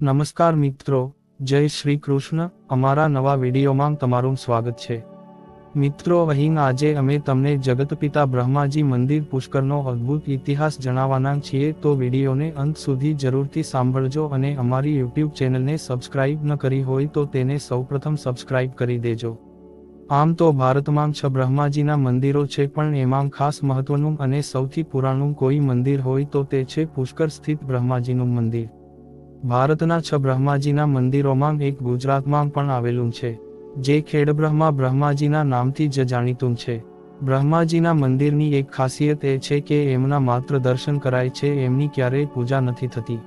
નમસ્કાર મિત્રો, જય શ્રી કૃષ્ણ. અમારા નવા વિડીયોમાં તમારું સ્વાગત છે. મિત્રો, અહીં આજે અમે તમને જગતપિતા બ્રહ્માજી મંદિર પુષ્કરનો અદ્ભુત ઇતિહાસ જણાવવાના છીએ. તો વિડીયોને અંત સુધી જરૂરથી સાંભળજો અને અમારી યુટ્યુબ ચેનલને સબસ્ક્રાઇબ ન કરી હોય તો તેને સૌપ્રથમ સબસ્ક્રાઇબ કરી દેજો. આમ તો ભારતમાં છ બ્રહ્માજીના મંદિરો છે, પણ એમાં ખાસ મહત્વનું અને સૌથી પુરાણું કોઈ મંદિર હોય તો તે છે પુષ્કર સ્થિત બ્રહ્માજીનું મંદિર. ભારતના છ બ્રહ્માજીના મંદિરોમાં એક ગુજરાતમાં પણ આવેલું છે, જે ખેડબ્રહ્મા બ્રહ્માજીના નામથી જ જાણીતું છે. બ્રહ્માજીના મંદિરની એક ખાસિયત એ છે કે એમના માત્ર દર્શન કરાય છે, એમની ક્યારેય પૂજા નથી થતી.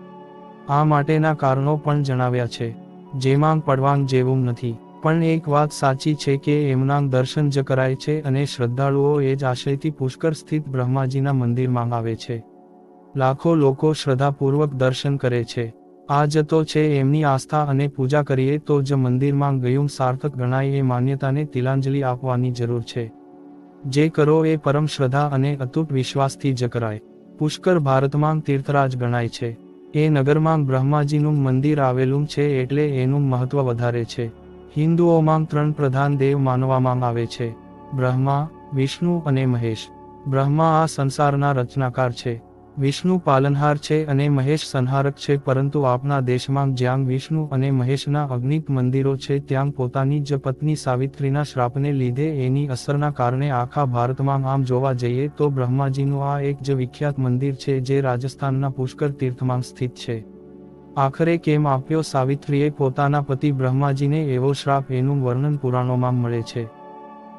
આ માટેના કારણો પણ જણાવ્યા છે, જેમાં પડવાંગ જેવું નથી. પણ એક વાત સાચી છે કે એમના દર્શન જ કરાય છે અને શ્રદ્ધાળુઓ એ જ આશયથી પુષ્કર સ્થિત બ્રહ્માજીના મંદિરમાં આવે છે. લાખો લોકો શ્રદ્ધાપૂર્વક દર્શન કરે છે. આ જતો છે એમની આસ્થા અને પૂજા કરીએ તો જ મંદિરમાં ગયું સાર્થક ગણાય એ માન્યતાને તિલાંજલિ આપવાની જરૂર છે. જે કરો એ પરમ શ્રદ્ધા અને અતૂટ વિશ્વાસથી જ કરાય. પુષ્કર ભારતમાં તીર્થરાજ ગણાય છે. એ નગરમાં બ્રહ્માજીનું મંદિર આવેલું છે એટલે એનું મહત્વ વધારે છે. હિન્દુઓમાં ત્રણ પ્રધાન દેવ માનવામાં આવે છે. બ્રહ્મા, વિષ્ણુ અને મહેશ. બ્રહ્મા આ સંસારના રચનાકાર છે. વિષ્ણુ પાલનહાર છે અને મહેશ સંહારક છે, પરંતુ આપણા દેશમાં જ્યાં વિષ્ણુ અને મહેશના અગ્નિત મંદિરો છે, ત્યાં પોતાની જ પત્ની સાવિત્રીના શ્રાપને લીધે એની અસરના કારણે આખા ભારતમાં આમ જોવા જઈએ તો બ્રહ્માજીનું આ એક જ વિખ્યાત મંદિર છે, જે રાજસ્થાનના પુષ્કર તીર્થમાં સ્થિત છે. આખરે કેમ આપ્યો સાવિત્રીએ પોતાના પતિ બ્રહ્માજીને એવો શ્રાપ એનું વર્ણન પુરાણોમાં મળે છે.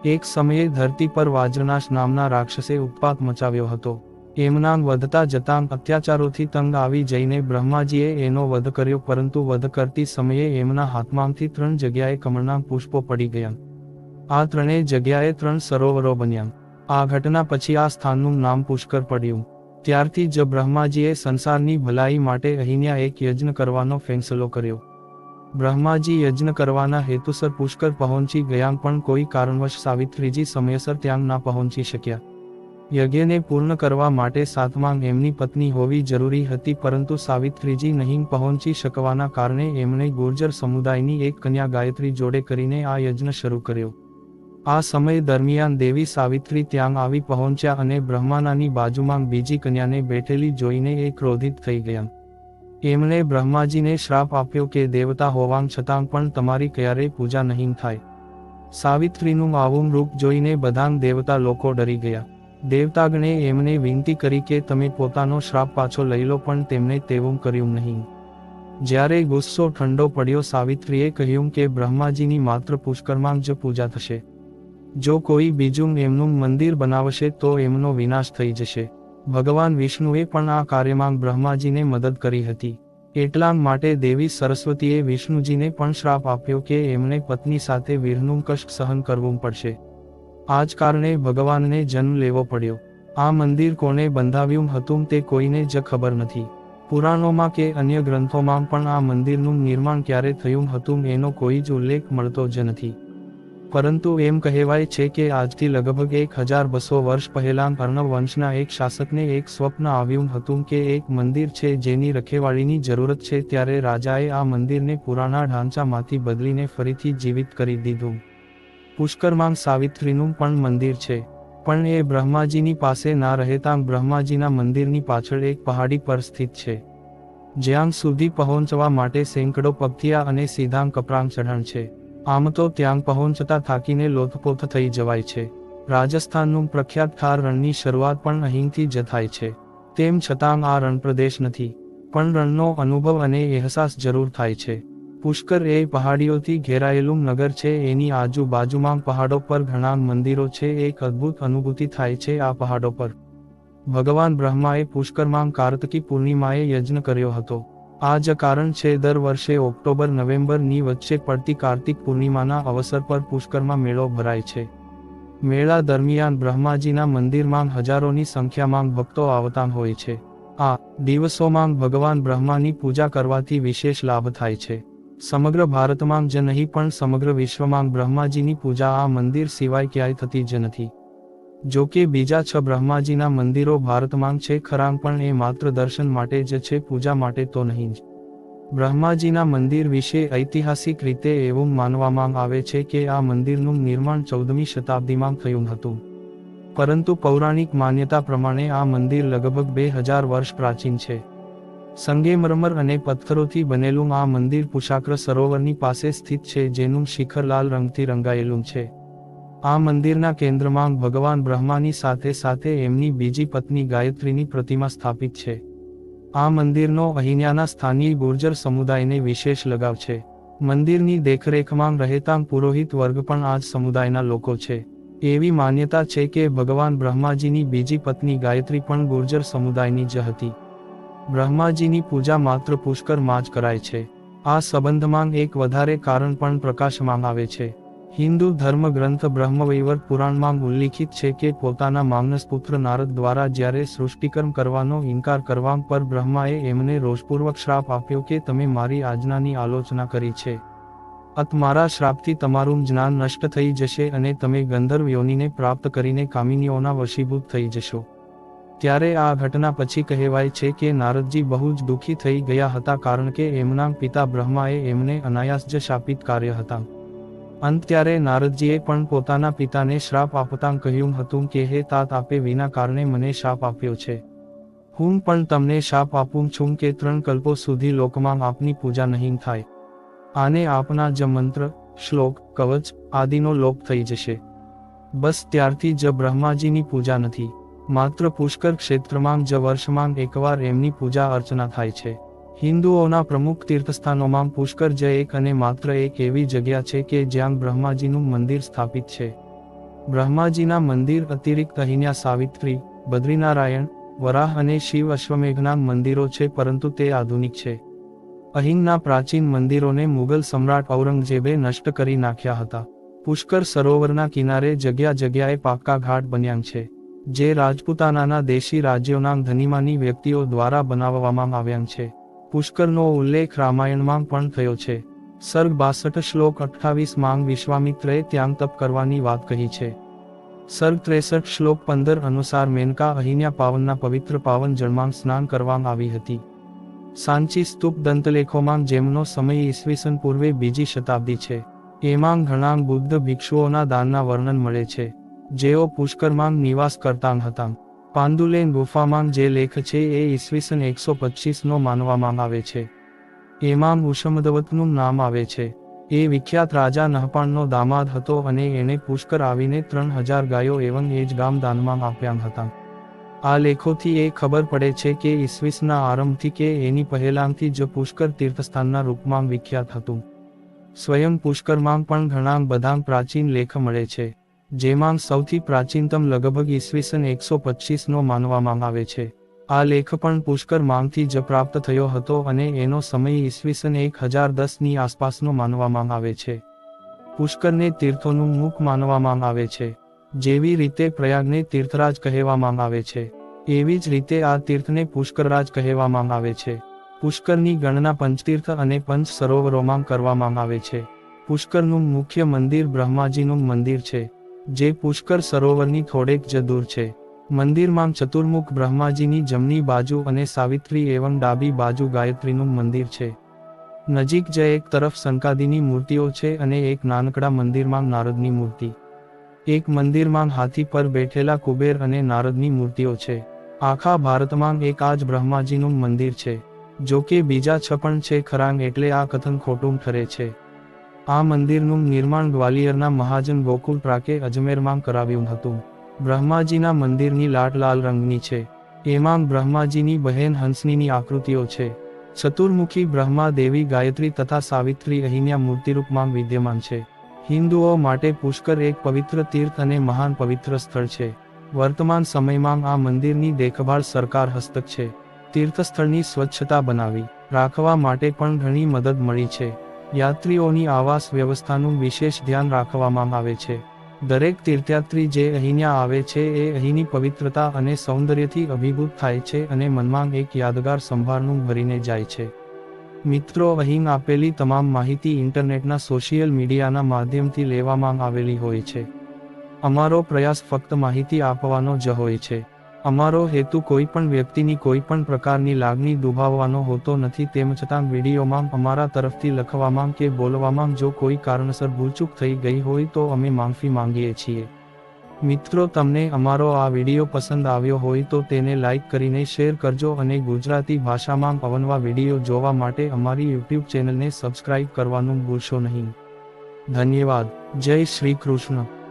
એક સમયે ધરતી પર વાજ્રનાશ નામના રાક્ષસે ઉત્પાત મચાવ્યો હતો. એમના વધતા જતા અત્યાચારોથી તંગ આવી જઈને બ્રહ્માજીએ એનો વધ કર્યો પરંતુ વધ કરતી સમયે એમના હાથમાંથી ત્રણ જગ્યાએ કમળના પુષ્પો પડી ગયા. આ ત્રણેય જગ્યાએ ત્રણ સરોવરો બન્યા. આ ઘટના પછી આ સ્થાનનું નામ પુષ્કર પડ્યું. ત્યારથી જ બ્રહ્માજીએ સંસારની ભલાઈ માટે અહીંયા એક યજ્ઞ કરવાનો ફેંસલો કર્યો. બ્રહ્માજી યજ્ઞ કરવાના હેતુસર પુષ્કર પહોંચી ગયા પણ કોઈ કારણવશ સાવિત્રીજી સમયસર ત્યાં ના પહોંચી શક્યા. યજ્ઞને પૂર્ણ કરવા માટે સાતમાં એમની પત્ની હોવી જરૂરી હતી પરંતુ સાવિત્રીજી નહીં પહોંચી શકવાના કારણે એમણે ગુર્જર સમુદાયની એક કન્યા ગાયત્રી જોડે કરીને આ યજ્ઞ શરૂ કર્યો. આ સમય દરમિયાન દેવી સાવિત્રી ત્યાં આવી પહોંચ્યા અને બ્રહ્માનાની બાજુમાં બીજી કન્યાને બેઠેલી જોઈને એ ક્રોધિત થઈ ગયા. એમણે બ્રહ્માજીને શ્રાપ આપ્યો કે દેવતા હોવાં છતાં પણ તમારી ક્યારેય પૂજા નહીં થાય. સાવિત્રીનું આવું રૂપ જોઈને બધાં દેવતા લોકો ડરી ગયા. દેવતાગણે એમને વિનંતી કરી કે તમે પોતાનો શ્રાપ પાછો લઈ લો, પણ તેમણે તેવું કર્યું નહીં. જ્યારે ગુસ્સો ઠંડો પડ્યો, સાવિત્રીએ કહ્યું કે બ્રહ્માજીની માત્ર પુષ્કરમાં જ પૂજા થશે. જો કોઈ બીજું એમનું મંદિર બનાવશે, તો એમનો વિનાશ થઈ જશે. ભગવાન વિષ્ણુએ પણ આ કાર્યમાં બ્રહ્માજીને મદદ કરી હતી. એટલા માટે દેવી સરસ્વતીએ વિષ્ણુજીને પણ શ્રાપ આપ્યો કે એમને પત્ની સાથે વીરનું કષ્ટ સહન કરવું પડશે. આ જ કારણે ભગવાનને જન્મ લેવો પડ્યો. આ મંદિર કોને બંધાવ્યું હતું તે કોઈને જ ખબર નથી. પુરાણોમાં કે અન્ય ગ્રંથોમાં પણ આ મંદિરનું નિર્માણ ક્યારે થયું હતું એનો કોઈ જ ઉલ્લેખ મળતો જ નથી. પરંતુ એમ કહેવાય છે કે આજથી લગભગ એક હજાર બસો વર્ષ પહેલા અર્ણવ વંશના એક શાસકને એક સ્વપ્ન આવ્યું હતું કે એક મંદિર છે જેની રખેવાળીની જરૂરત છે ત્યારે રાજાએ આ મંદિરને પુરાણા ઢાંચામાંથી બદલીને ફરીથી જીવિત કરી દીધું. પુષ્કરમાં સાવિત્રીનું પણ મંદિર છે. પણ એ બ્રહ્માજીની પાસે ના રહેતા બ્રહ્માજીના મંદિરની પાછળ એક પહાડી પર સ્થિત છે. જ્યાં સુધી પહોંચવા માટે સેંકડો પગથિયા અને સીધા કપરાંગ ચઢણ છે. આમ તો ત્યાં પહોંચતા થાકીને લોથપોથ થઈ જવાય છે. રાજસ્થાનનું પ્રખ્યાત થાર રણની શરૂઆત પણ અહીંથી જ થાય છે. તેમ છતાં આ રણપ્રદેશ નથી. પણ રણનો અનુભવ અને અહેસાસ જરૂર થાય છે. પુષ્કર એ પહાડીઓથી ઘેરાયેલું નગર છે. એની આજુબાજુમાં પહાડો પર ઘણા મંદિરો છે. એક અદ્ભુત અનુભૂતિ થાય છે આ પહાડો પર. ભગવાન બ્રહ્માએ પુષ્કરમાં કાર્તકી પૂર્ણિમાએ યજ્ઞ કર્યો હતો. આ જ કારણ છે, દર વર્ષે ઓક્ટોબર, નવેમ્બરની વચ્ચે પડતી કાર્તિક પૂર્ણિમાના અવસર પર પુષ્કરમાં મેળો ભરાય છે. મેળા દરમિયાન બ્રહ્માજીના મંદિરમાં હજારોની સંખ્યામાં ભક્તો આવતા હોય છે. આ દિવસોમાં ભગવાન બ્રહ્માની પૂજા કરવાથી વિશેષ લાભ થાય છે. સમગ્ર ભારતમાં જ નહીં પણ સમગ્ર વિશ્વમાં બ્રહ્માજીની પૂજા આ મંદિર સિવાય ક્યાંય થતી જ નથી. જો કે બીજા છ બ્રહ્માજીના મંદિરો ભારતમાં છે ખરાં પણ એ માત્ર દર્શન માટે જ છે, પૂજા માટે તો નહીં જ. બ્રહ્માજીના મંદિર વિશે ઐતિહાસિક રીતે એવું માનવામાં આવે છે કે આ મંદિરનું નિર્માણ ચૌદમી શતાબ્દીમાં થયું હતું. પરંતુ પૌરાણિક માન્યતા પ્રમાણે આ મંદિર લગભગ બે હજાર વર્ષ પ્રાચીન છે. સંગેમરમર અને પથ્થરોથી બનેલું આ મંદિર પુષાક્ર સરોવરની પાસે સ્થિત છે, જેનું શિખર લાલ રંગથી રંગાયેલું છે. આ મંદિરના કેન્દ્રમાં ભગવાન બ્રહ્માની સાથે સાથે એમની બીજી પત્ની ગાયત્રીની પ્રતિમા સ્થાપિત છે. આ મંદિરનો અહીંયાના સ્થાનીય ગુર્જર સમુદાયને વિશેષ લગાવ છે. મંદિરની દેખરેખમાં રહેતા પુરોહિત વર્ગ પણ આ સમુદાયના લોકો છે. એવી માન્યતા છે કે ભગવાન બ્રહ્માજીની બીજી પત્ની ગાયત્રી પણ ગુર્જર સમુદાયની જ હતી. બ્રહ્માજીની પૂજા માત્ર પુષ્કરમાં જ કરાય છે. આ સંબંધમાં એક વધારે કારણ પણ પ્રકાશમાં આવે છે. હિન્દુ ધર્મ ગ્રંથ બ્રહ્મવૈવર પુરાણમાં ઉલ્લિખિત છે કે પોતાના માનસ પુત્ર નારદ દ્વારા જ્યારે સૃષ્ટિકર્મ કરવાનો ઇનકાર કરવા પર બ્રહ્માએ એમને રોષપૂર્વક શ્રાપ આપ્યો કે તમે મારી આજ્ઞાની આલોચના કરી છે. અત મારા શ્રાપથી તમારું જ્ઞાન નષ્ટ થઈ જશે અને તમે ગંધર્વ યોનિને પ્રાપ્ત કરીને કામિનીઓના વશીભૂત થઈ જશો. ત્યારે આ ઘટના પછી કહેવાય છે કે નારદજી બહુ જ દુઃખી થઈ ગયા હતા કારણ કે એમના પિતા બ્રહ્માએ એમને અનાયાસ જ શાપિત કાર્ય હતા. અંત ત્યારે નારદજીએ પણ પોતાના પિતાને શ્રાપ આપતા કહ્યું હતું કે, હે તાત, આપે વિના કારણે મને શાપ આપ્યો છે. હું પણ તમને શાપ આપું છું કે ત્રણ કલ્પો સુધી લોકમાં આપની પૂજા નહીં થાય. આને આપના જ મંત્ર, શ્લોક, કવચ આદિનો લોપ થઈ જશે. બસ ત્યારથી જ બ્રહ્માજીની પૂજા નથી. માત્ર પુષ્કર ક્ષેત્રમાં જ વર્ષમાં એકવાર એમની પૂજા અર્ચના થાય છે. હિન્દુઓના પ્રમુખ તીર્થસ્થાનોમાં પુષ્કર જ એક અને માત્ર એક એવી જગ્યા છે કે જ્યાં બ્રહ્માજીનું મંદિર સ્થાપિત છે. બ્રહ્માજીના મંદિર અતિરિક્ત અહીંયા સાવિત્રી, બદ્રીનારાયણ, વરાહ અને શિવ અશ્વમેઘના મંદિરો છે પરંતુ તે આધુનિક છે. અહીંના પ્રાચીન મંદિરોને મુઘલ સમ્રાટ ઔરંગઝેબે નષ્ટ કરી નાખ્યા હતા. પુષ્કર સરોવરના કિનારે જગ્યા જગ્યાએ પાક્કા ઘાટ બન્યા છે. જે રાજપૂતાનાના દેશી રાજ્યોના ધનીમાની વ્યક્તિઓ દ્વારા બનાવવામાં આવ્યા છે. પુષ્કરનો ઉલ્લેખ રામાયણમાં પણ થયો છે. સર્ગ બાસઠ શ્લોક અઠ્ઠાવીસ માંગ વિશ્વામિત્રએ ત્યાં તપ કરવાની વાત કહી છે. સર્ગ ત્રેસઠ શ્લોક પંદર અનુસાર મેનકા અહિન્યા પાવનના પવિત્ર પાવન જળમાં સ્નાન કરવામાં આવી હતી. સાંચી સ્તૂપ દંતલેખોમાં જેમનો સમય ઈસવીસન પૂર્વે બીજી શતાબ્દી છે. એમાં ઘણા બુદ્ધ ભિક્ષુઓના દાનના વર્ણન મળે છે. જેઓ પુષ્કરમાં નિવાસ કરતા હતા. પાંદુલેન ગુફામાં જે લેખ છે એ ઈસવીસન એકસો પચીસનો માનવામાં આવે છે. એમાં ઉષમદવતનું નામ આવે છે. એ વિખ્યાત રાજા નહપાણનો દામાદ હતો અને એણે પુષ્કર આવીને ત્રણ હજાર ગાયો એવં એ જ ગામ દાનમાં આપ્યા હતા. આ લેખોથી એ ખબર પડે છે કે ઈસવીસના આરંભથી કે એની પહેલાંથી જ પુષ્કર તીર્થસ્થાનના રૂપમાં વિખ્યાત હતું. સ્વયં પુષ્કરમાં પણ ઘણા બધા પ્રાચીન લેખ મળે છે. જેમાં સૌથી પ્રાચીનતમ લગભગ ઈસવીસન એકસો પચીસનો માનવામાં આવે છે. આ લેખ પણ પુષ્કર માંગથી જ પ્રાપ્ત થયો હતો અને એનો સમય ઈસવીસન એક હજાર દસની આસપાસનો માનવામાં આવે છે. પુષ્કરને તીર્થોનું મુખ માનવામાં આવે છે. જેવી રીતે પ્રયાગને તીર્થરાજ કહેવામાં આવે છે, એવી જ રીતે આ તીર્થને પુષ્કરરાજ કહેવામાં આવે છે. પુષ્કરની ગણના પંચતીર્થ અને પંચ સરોવરોમાં કરવામાં આવે છે. પુષ્કરનું મુખ્ય મંદિર બ્રહ્માજીનું મંદિર છે. જે પુષ્કર સરોવરની થોડેક જ દૂર છે. મંદિરમાં ચતુર્મુખ બ્રહ્માજીની જમણી બાજુ અને સાવિત્રી એવં ડાબી બાજુ ગાયત્રીનું મંદિર છે. નજીક જ એક તરફ શંકાદીની મૂર્તિઓ છે અને એક નાનકડા મંદિરમાં નારદની મૂર્તિ. એક મંદિરમાં હાથી પર બેઠેલા કુબેર અને નારદની મૂર્તિઓ છે. આખા ભારતમાં એક આ જ બ્રહ્માજીનું મંદિર છે. જો કે બીજા છપણ છે ખરાંગ એટલે આ કથન ખોટું ઠરે છે. આ મંદિરનું નિર્માણ ગ્વાલિયરના મહાજન ગોકુલ પ્રાકે અજમેરમાં કરાવ્યું હતું. બ્રહ્માજીના મંદિરની લાટ લાલ રંગની છે. એમાં બ્રહ્માજીની બહેન હંસનીની આકૃતિઓ છે. ચતુર્મુખી બ્રહ્મા દેવી ગાયત્રી તથા સાવિત્રી અહીંયા મૂર્તિરૂપમાં વિદ્યમાન છે. હિન્દુઓ માટે પુષ્કર એક પવિત્ર તીર્થ અને મહાન પવિત્ર સ્થળ છે. વર્તમાન સમયમાં આ મંદિરની દેખભાળ સરકાર હસ્તક છે. તીર્થસ્થળની સ્વચ્છતા બનાવી રાખવા માટે પણ ઘણી મદદ મળી છે. યાત્રીઓની આવાસ વ્યવસ્થાનું વિશેષ ધ્યાન રાખવામાં આવે છે. દરેક તીર્થયાત્રી જે અહીંયા આવે છે એ અહીંની પવિત્રતા અને સૌંદર્યથી અભિભૂત થાય છે અને મનમાં એક યાદગાર સંભાળનું ભરીને જાય છે. મિત્રો, અહીં આપેલી તમામ માહિતી ઇન્ટરનેટના સોશિયલ મીડિયાના માધ્યમથી લેવામાં આવેલી હોય છે. અમારો પ્રયાસ ફક્ત માહિતી આપવાનો જ હોય છે. અમારો હેતુ કોઈ પણ વ્યક્તિની કોઈ પણ પ્રકારની લાગણી દુભાવવાનો હોતો નથી, તેમ છતાં વિડીયોમાં અમારા તરફથી લખવામાં કે બોલવામાં જો કોઈ કારણસર ભૂલચૂક થઈ ગઈ હોય તો અમે માફી માંગીએ છીએ. મિત્રો, તમને અમારો આ વીડિયો પસંદ આવ્યો હોય તો તેને લાઈક કરીને શેર કરજો અને ગુજરાતી ભાષામાં અવનવા વીડિયો જોવા માટે અમારી યુટ્યુબ ચેનલને સબસ્ક્રાઇબ કરવાનું ભૂલશો નહીં. ધન્યવાદ. જય શ્રી કૃષ્ણ.